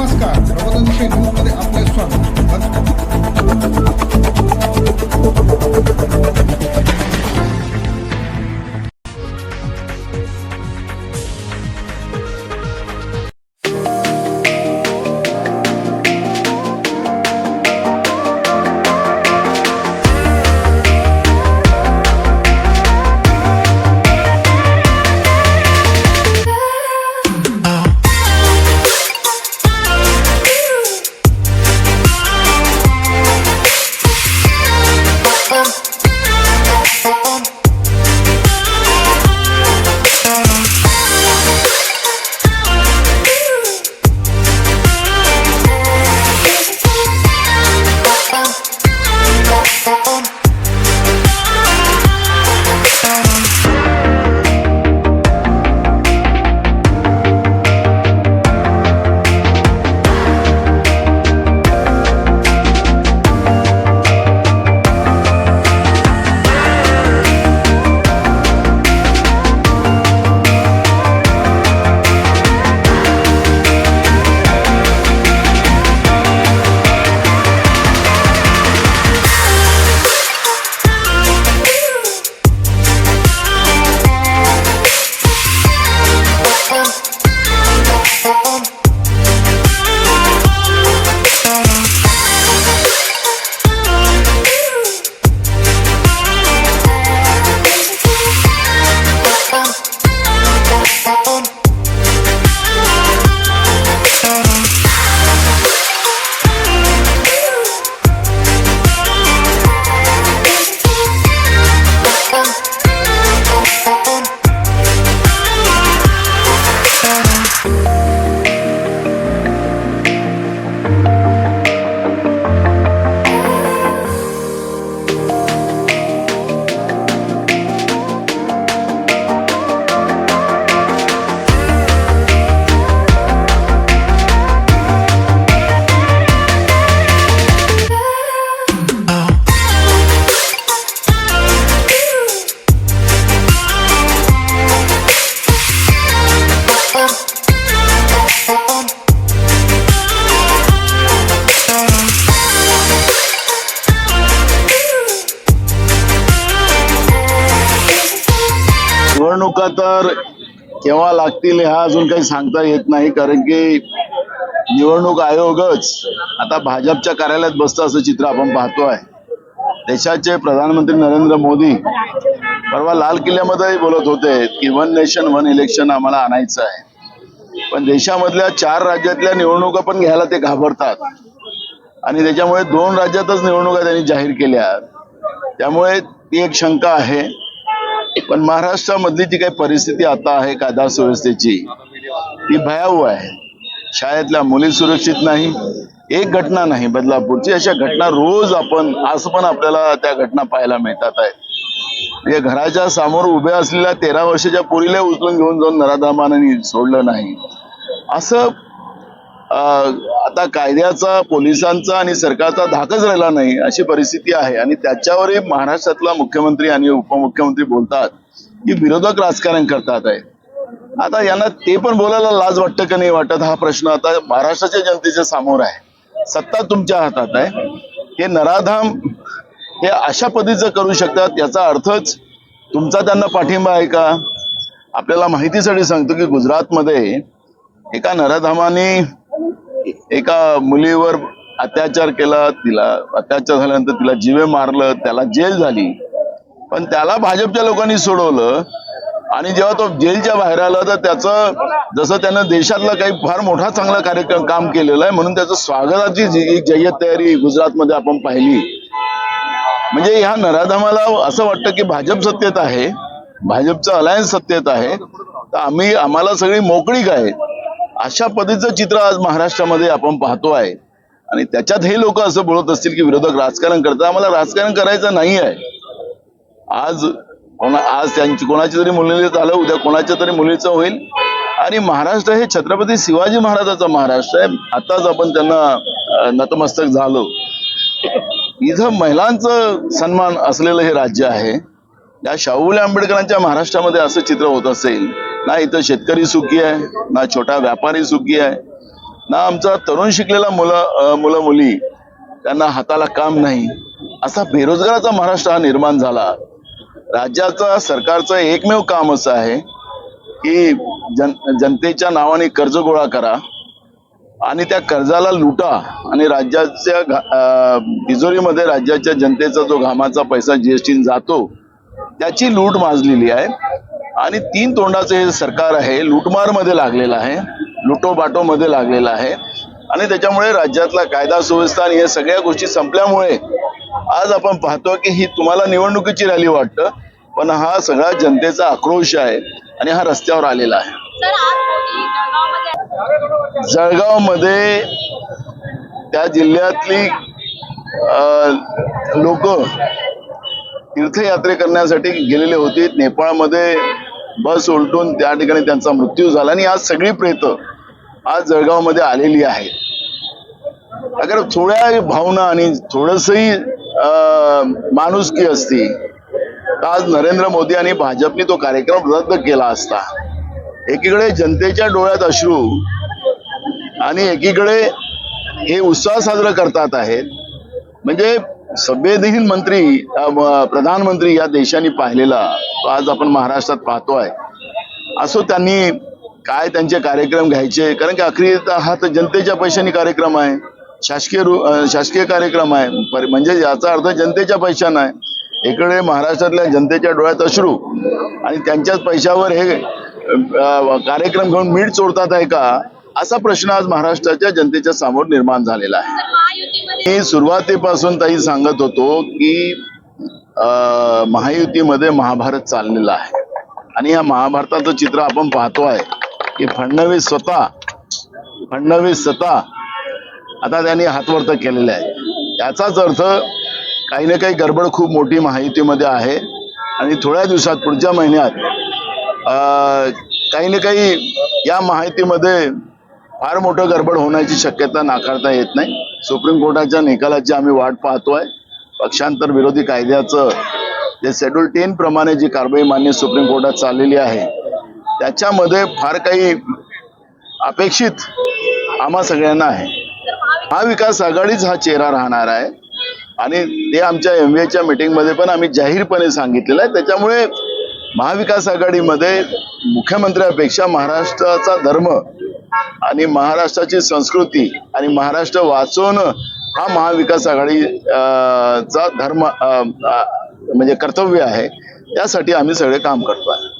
नमस्कार. प्रबोधन विषय न्यूजमध्ये आपले स्वागत. निवडणुका तर केव्हा लागतील हा अजून काही सांगता येत नाही कारण की निवडणूक आयोगच आता भाजपच्या कार्यालयात बसतं असं चित्र आपण पाहतोय देशाचे प्रधानमंत्री नरेंद्र मोदी परवा लाल किल्ल्यामध्येही बोलत होते की वन नेशन वन इलेक्शन आम्हाला आणायचं आहे. पण देशामधल्या चार राज्यातल्या निवडणुका पण घ्यायला ते घाबरतात. आणि त्याच्यामुळे दोन राज्यातच निवडणुका त्यांनी जाहीर केल्या. त्यामुळे ती एक शंका आहे. पण महाराष्ट्रामधली जी काही परिस्थिती आता आहे कायदा सुव्यवस्थेची ती भयावह आहे. शाळेतल्या मुली सुरक्षित नाही एक घटना नाही बदलापूरची. अशा घटना रोज आपण आज पण आपल्याला त्या घटना पाहायला मिळतात आहेत. म्हणजे घराच्या समोर उभ्या असलेल्या तेरा वर्षाच्या पोरीला उचलून घेऊन जाऊन नराधामाने सोडलं नाही. असं आता कायद्याचा पोलिसांचा आणि सरकारचा धाकच राहिला नाही अशी परिस्थिती आहे. आणि त्याच्यावरही महाराष्ट्रातला मुख्यमंत्री आणि उपमुख्यमंत्री बोलतात की विरोधक राजकारण करतात आहे. आता यांना ते पण बोलायला लाज वाटतं का नाही वाटत? हा प्रश्न आता महाराष्ट्राच्या जनतेच्या समोर आहे. सत्ता तुमच्या हातात आहे. हे नराधाम हे अशा पद्धतीचं करू शकतात याचा अर्थच तुमचा त्यांना पाठिंबा आहे का? आपल्याला माहितीसाठी सांगतो की गुजरातमध्ये एका नराधामाने एका मुलीवर अत्याचार केला तिला अत्याचार झाल्यानंतर तिला जीवे मारलं त्याला जेल झाली. पण त्याला भाजपच्या लोकांनी सोडवलं आणि जेव्हा तो जेलच्या बाहेर आला तर त्याचं जसं त्यानं देशातला काही फार मोठा चांगला कार्यक्रम काम केलेलं आहे म्हणून त्याचं स्वागताची जी जय्यत तयारी गुजरातमध्ये आपण पाहिली. म्हणजे ह्या नराधमाला असं वाटतं की भाजप सत्तेत आहे भाजपचं अलायन्स सत्तेत आहे तर आम्ही आम्हाला सगळी मोकळीक आहे. अशा पद्धतीचं चित्र आज महाराष्ट्रामध्ये आपण पाहतो आहे. आणि त्याच्यात हे लोक असं बोलत असतील की विरोधक राजकारण करतात. आम्हाला राजकारण करायचं नाही आहे. आज कोणा आज त्यांची कोणाची तरी मुलीचं आलं उद्या कोणाच्या तरी मुलीचं होईल. आणि महाराष्ट्र हे छत्रपती शिवाजी महाराजाचा महाराष्ट्र आहे. आताच आपण त्यांना नतमस्तक झालो. इथं महिलांचं सन्मान असलेलं हे राज्य आहे. या शाहूले आंबेडकरांच्या महाराष्ट्रामध्ये असं चित्र होत असेल ना इथं शेतकरी सुखी आहे ना छोटा व्यापारी सुखी आहे ना आमचा तरुण शिकलेला मुलं मुलं मुली त्यांना हाताला काम नाही. असा बेरोजगाराचा महाराष्ट्र हा निर्माण झाला. राज्याचा सरकारचं एकमेव काम असं आहे की जन जनतेच्या नावाने कर्ज गोळा करा आणि त्या कर्जाला लुटा आणि राज्याच्या घा- अं, तिजोरीमध्ये राज्याच्या जनतेचा जो घामाचा पैसा जीएसटी जातो त्याची लूट माजलेली आहे. आणि तीन तोंडाचं हे सरकार आहे लुटमारमध्ये लागलेलं आहे लुटोबाटो मध्ये लागलेलं आहे. आणि त्याच्यामुळे राज्यातला कायदा सुव्यवस्था आणि या सगळ्या गोष्टी संपल्यामुळे आज आपण पाहतो की ही तुम्हाला निवडणुकीची रॅली वाटतं पण हा सगळा जनतेचा आक्रोश आहे आणि हा रस्त्यावर आलेला आहे. जळगावमध्ये त्या जिल्ह्यातली लोक तीर्थयात्रे करण्यासाठी गेलेले होते. नेपाळमध्ये बस उलटून त्या ठिकाणी त्यांचा मृत्यू झाला आणि आज सगळी प्रेत आज जळगावमध्ये आलेली आहेत अगर थोड्या भावना आणि थोडसही माणुसकी असती तर आज नरेंद्र मोदी आणि भाजपने तो कार्यक्रम रद्द केला असता. एकीकडे जनतेच्या डोळ्यात अश्रू आणि एकीकडे हे उत्साह साजरा करतात आहेत. म्हणजे संवेदनशील मंत्री प्रधानमंत्री या देशाने पाहिलेला तो आज आपण महाराष्ट्रात पाहतोय. असो त्यांनी काय त्यांचे कार्यक्रम घ्यायचे? कारण की अखेर हा तर जनतेच्या पैशाने कार्यक्रम आहे. शासकीय रु- शासकीय कार्यक्रम आहे. पर- म्हणजे याचा अर्थ जनतेच्या पैशानं आहे. इकडे महाराष्ट्रातल्या जनतेच्या डोळ्यात अश्रू आणि त्यांच्याच पैशावर हे कार्यक्रम घेऊन मीठ चोरतात आहे का? असा प्रश्न आज महाराष्ट्राच्या जनतेच्या समोर निर्माण झालेला आहे. मी सुरुवातीपासून ताई सांगत होतो की अं, महायुतीमध्ये महाभारत चाललेला आहे. आणि या महाभारताचं चित्र आपण पाहतो आहे की फडणवीस स्वतः फडणवीस स्वतः आता त्यांनी हातवर्त केलेले आहे. याचाच अर्थ काही ना काही गडबड खूप मोठी महायुतीमध्ये आहे. आणि थोड्या दिवसात पुढच्या महिन्यात अं, काही ना काही या माहितीमध्ये फार मोठं गडबड होण्याची शक्यता नाकारता येत नाही. सुप्रीम कोर्टाच्या निकालाची आम्ही वाट पाहतोय पक्षांतर विरोधी कायद्याचं जे शेड्यूल टेन प्रमाणे जी कारवाई मान्य सुप्रीम कोर्टात चाललेली आहे त्याच्यामध्ये फार काही अपेक्षित आम्हा सगळ्यांना आहे. हा महाविकास आघाडीच हा चेहरा राहणार आहे. आणि ते आमच्या एम एच्या मीटिंगमध्ये पण आम्ही जाहीरपणे सांगितलेलं आहे. त्याच्यामुळे महाविकास आघाडीमध्ये मुख्यमंत्र्यापेक्षा महाराष्ट्राचा धर्म आणि महाराष्ट्राची संस्कृती आणि महाराष्ट्र वाचवणं हा महाविकास आघाडी चा धर्म म्हणजे कर्तव्य आहे. त्यासाठी आम्ही सगळे काम करतो आहे.